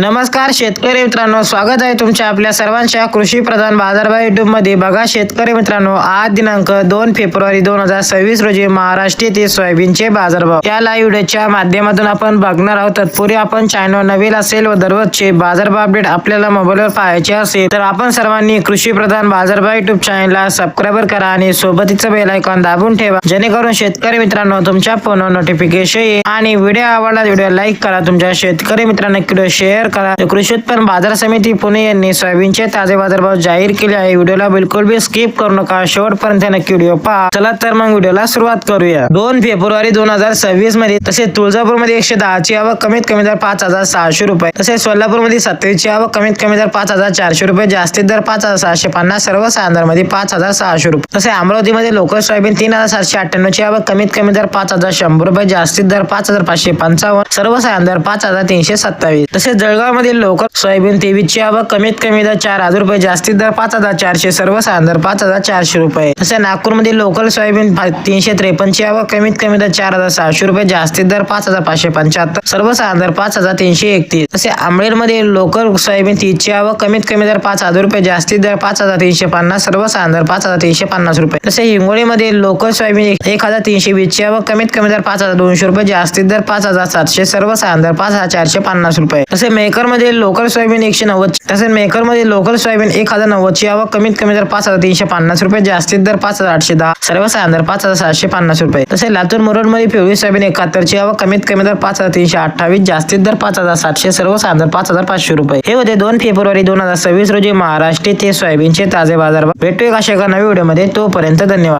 नमस्कार शेतकरी मित्रांनो. स्वागत आहे तुमच्या आपल्या सर्वांच्या कृषी प्रधान बाजारभाव युट्यूबमध्ये. बघा शेतकरी मित्रांनो आज दिनांक दोन फेब्रुवारी दोन हजार सव्वीस रोजी महाराष्ट्र येथे सोयाबीनचे बाजारभाव. या लाईव्ह व्हिडिओच्या माध्यमातून आपण बघणार आहोत. तत्पूर्वी आपण चॅनल नवीन असेल व दररोजचे बाजारभाव अपडेट आपल्याला मोबाईलवर पाहायचे असेल तर आपण सर्वांनी कृषी प्रधान बाजारभाव युट्यूब चॅनलला सबस्क्राईबर करा आणि सोबतीचं बेल आयकॉन दाबून ठेवा. जेणेकरून शेतकरी मित्रांनो तुमच्या फोनवर नोटिफिकेशन येईल आणि व्हिडिओ आवडला व्हिडिओ लाईक करा. तुमच्या शेतकरी मित्रांना व्हिडिओ शेअर करा. कृषी उत्पन्न बाजार समिती पुणे यांनी सोयाबीनचे ताजे बाजारभाव जाहीर केले आहे. व्हिडिओला बिलकुल बी स्किप करू नका. शेवटपर्यंत नक्की व्हिडिओ पहा. चला तर मग व्हिडिओला सुरुवात करूया. दोन फेब्रुवारी दोन हजार सव्वीसमध्ये तसेच तुळजापूरमध्ये एकशे दहाची आवक कमीत कमी दर पाच हजार सहाशे रुपये. तसेच सोलापूरमध्ये सत्तावीसची आवक कमीत कमी दर पाच हजार चारशे रुपये. जास्तीत दर पाच हजार सहाशे पन्नास. सर्व सांदरमध्ये पाच हजार सहाशे रुपये. तसे अमरावतीमध्ये लोकल सोयाबीन तीन हजार सातशे अठ्ठ्याण्णव ची आवक कमीत कमी दर पाच हजार शंभर रुपये. जास्तीत दर पाच हजार पाचशे पंचावन्न. सर्व दर पाच हजार तीनशे सत्तावीस. तसेच जळगावमधील मध्ये लोकल सोयाबीन तेवीसची आवक कमीत कमी दर चार हजार रुपये जास्तीत दर पाच हजार चारशे सर्व दर पाच हजार चारशे रुपये तसे नागपूरमध्ये लोकल सोयाबीन तीनशे त्रेपन्नची आवक कमीत कमी दर चार हजार सहाशे रुपये जास्तीत दर पाच हजार पाचशे पंच्याहत्तर सर्व दर पाच हजार तीनशे एकतीस तसे मध्ये लोकल सोयाबीन तीसची आवक कमीत कमी दर पाच हजार रुपये जास्तीत दर पाच हजार तीनशे पन्नास सर्व दर पाच हजार तीनशे पन्नास रुपये तसे हिंगोलीमध्ये लोकल सोयाबीन एक- हजार तीनशे वीसची आवक कमीत कमी दर पाच हजार दोनशे रुपये जास्तीत दर पाच हजार सातशे सर्व दर पाच हजार चारशे पन्नास रुपये तसे मेकरमध्ये लोकल सोयाबीन एकशे नव्वद तसेच मेकरमध्ये लोकल सोयाबीन एक हजार नव्वद ची आवक कमीत कमी दर पाच हजार तीनशे पन्नास रुपये जास्तीत दर पाच हजार आठशे दहा सर्व दर पाच हजार सातशे पन्नास रुपये. तसे लातूर मुरुडमध्ये पिवळी सोयाबीन एकाहत्तर ची आवक कमीत कमी दर पाच हजार तीनशे अठ्ठावीस जास्तीत दर पाच हजार सातशे सर्व दर पाच हजार पाचशे रुपये. हे होते दोन फेब्रुवारी दोन हजार सव्वीस रोजी महाराष्ट्र ते सोयाबीनचे ताजे बाजार. भेटूया अशा एका नव्या व्हिडिओमध्ये. तोपर्यंत धन्यवाद.